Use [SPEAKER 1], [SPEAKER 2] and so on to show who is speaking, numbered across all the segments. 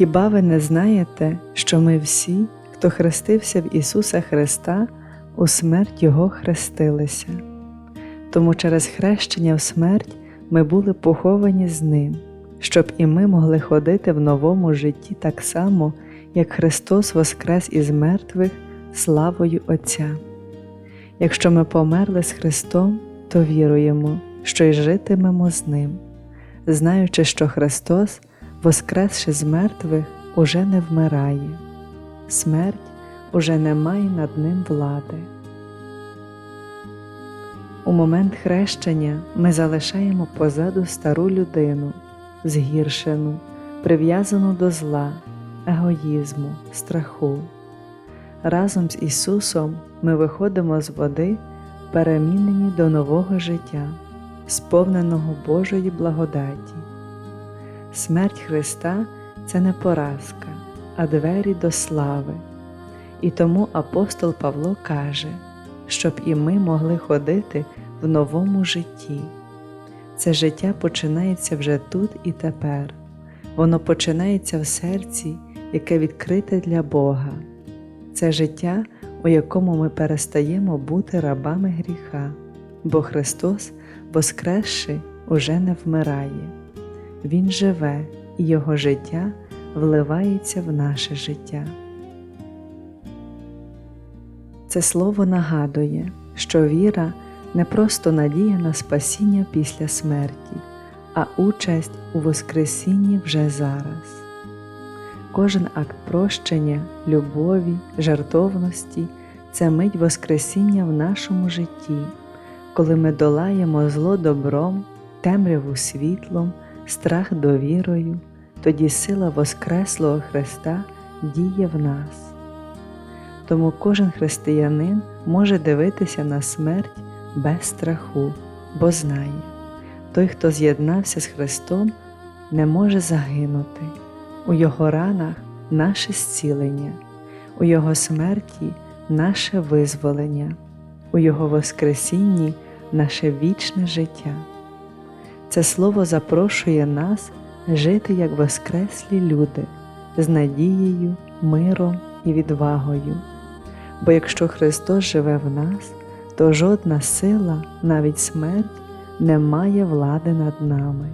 [SPEAKER 1] Хіба ви не знаєте, що ми всі, хто хрестився в Ісуса Христа, у смерть Його хрестилися? Тому через хрещення в смерть ми були поховані з Ним, щоб і ми могли ходити в новому житті так само, як Христос воскрес із мертвих славою Отця. Якщо ми померли з Христом, то віруємо, що й житимемо з Ним, знаючи, що Христос воскресши з мертвих, уже не вмирає, смерть уже не має над ним влади. У момент хрещення ми залишаємо позаду стару людину, згіршену, прив'язану до зла, егоїзму, страху. Разом з Ісусом ми виходимо з води, перемінені до нового життя, сповненого Божої благодаті. Смерть Христа це не поразка, а двері до слави. І тому апостол Павло каже, щоб і ми могли ходити в новому житті. Це життя починається вже тут і тепер, воно починається в серці, яке відкрите для Бога. Це життя, у якому ми перестаємо бути рабами гріха, бо Христос, воскресши, уже не вмирає. Він живе і Його життя вливається в наше життя. Це слово нагадує, що віра не просто надія на спасіння після смерті, а участь у Воскресінні вже зараз. Кожен акт прощення, любові, жартовності це мить Воскресіння в нашому житті, коли ми долаємо зло добром, темряву світлом страх довірою, тоді сила Воскреслого Христа діє в нас. Тому кожен християнин може дивитися на смерть без страху, бо знає, той, хто з'єднався з Христом, не може загинути, у Його ранах наше зцілення, у Його смерті наше визволення, у Його Воскресінні наше вічне життя. Це слово запрошує нас жити як воскреслі люди з надією, миром і відвагою. Бо якщо Христос живе в нас, то жодна сила, навіть смерть, не має влади над нами.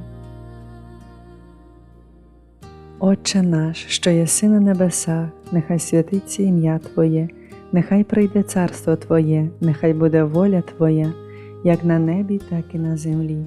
[SPEAKER 1] Отче наш, що єси на небесах, нехай святиться ім'я Твоє, нехай прийде царство Твоє, нехай буде воля Твоя, як на небі, так і на землі.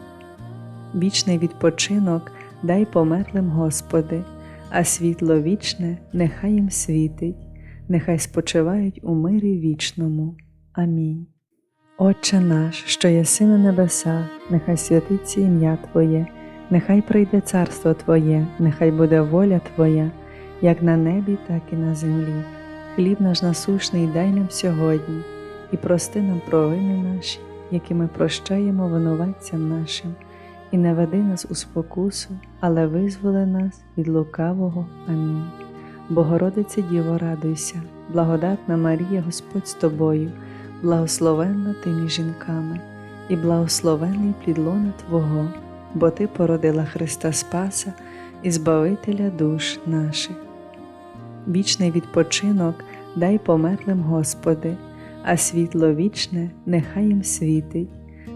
[SPEAKER 1] вічний відпочинок дай померлим Господи, а світло вічне нехай їм світить, нехай спочивають у мирі вічному. Амінь. Отче наш, що єси на небесах, нехай святиться ім'я Твоє, нехай прийде царство Твоє, нехай буде воля Твоя, як на небі, так і на землі. Хліб наш насушний дай нам сьогодні, і прости нам провини наші, які ми прощаємо винуватцям нашим, і не веди нас у спокусу, але визволи нас від лукавого. Амінь. Богородице Діво, радуйся, благодатна Марія, Господь з тобою, благословенна ти між жінками, і благословений плід лона Твого, бо Ти породила Христа Спаса і Збавителя душ наших. Вічний відпочинок дай померлим Господи, а світло вічне нехай їм світить,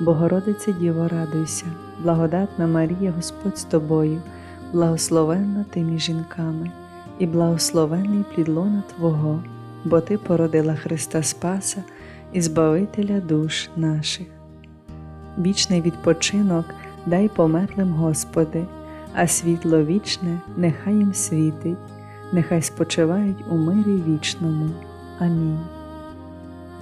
[SPEAKER 1] Богородице Діво, радуйся, благодатна Марія, Господь з тобою, благословенна ти між жінками, і благословений плід лона Твого, бо Ти породила Христа Спаса і Збавителя душ наших. Вічний відпочинок дай померлим Господи, а світло вічне нехай їм світить, нехай спочивають у мирі вічному. Амінь.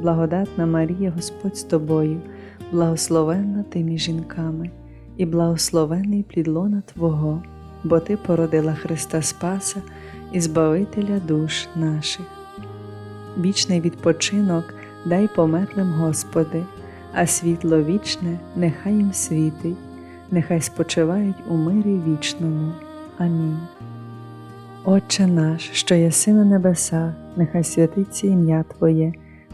[SPEAKER 1] благодатна Марія, Господь з тобою, благословенна ти між жінками, і благословений плід лона Твого, бо Ти породила Христа Спаса і Збавителя душ наших. Вічний відпочинок дай померлим Господи, а світло вічне нехай їм світить, нехай спочивають у мирі вічному. Амінь. Отче наш, що єси на небесах, нехай святиться ім'я Твоє,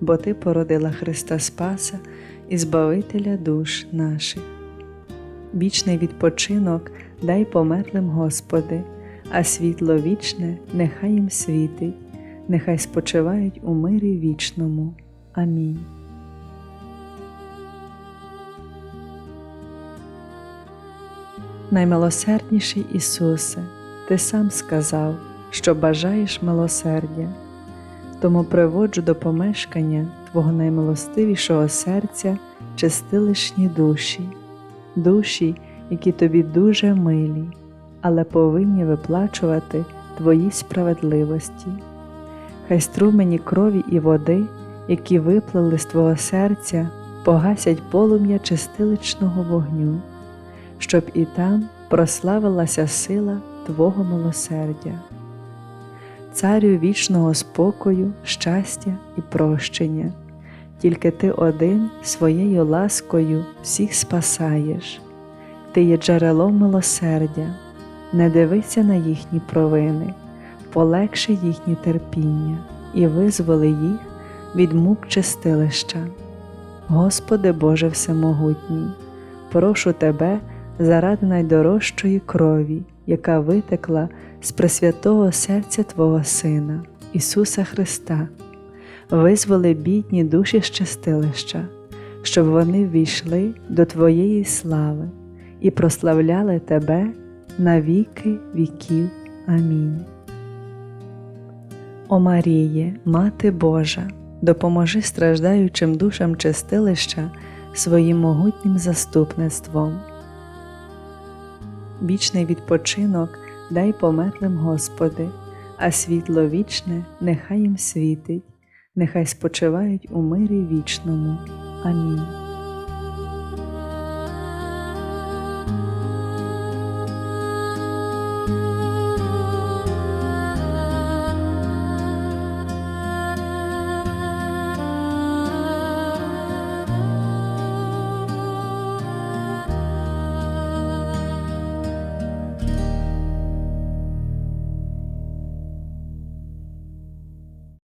[SPEAKER 1] бо Ти породила Христа Спаса і Збавителя душ наших. Вічний відпочинок дай померлим Господи, а світло вічне нехай їм світить, нехай спочивають у мирі вічному. Амінь. Наймилосердніший Ісусе, Ти сам сказав, що бажаєш милосердя, тому приводжу до помешкання Твого наймилостивішого серця чистилишні душі, душі, які тобі дуже милі, але повинні виплачувати Твої справедливості. Хай струмені крові і води, які виплили з Твого серця, погасять полум'я чистиличного вогню, щоб і там прославилася сила Твого милосердя. Царю вічного спокою, щастя і прощення, тільки ти один своєю ласкою всіх спасаєш, ти є джерелом милосердя, не дивися на їхні провини, полегши їхнє терпіння і визволи їх від мук чистилища. Господи Боже Всемогутній, прошу Тебе заради найдорожчої крові, яка витекла з пресвятого серця Твого Сина, Ісуса Христа, визволи бідні душі з чистилища, щоб вони ввійшли до Твоєї слави і прославляли Тебе на віки віків. Амінь. О Маріє, Мати Божа, допоможи страждаючим душам чистилища своїм могутнім заступництвом. Вічний відпочинок дай померлим Господи, а світло вічне нехай їм світить, нехай спочивають у мирі вічному. Амінь.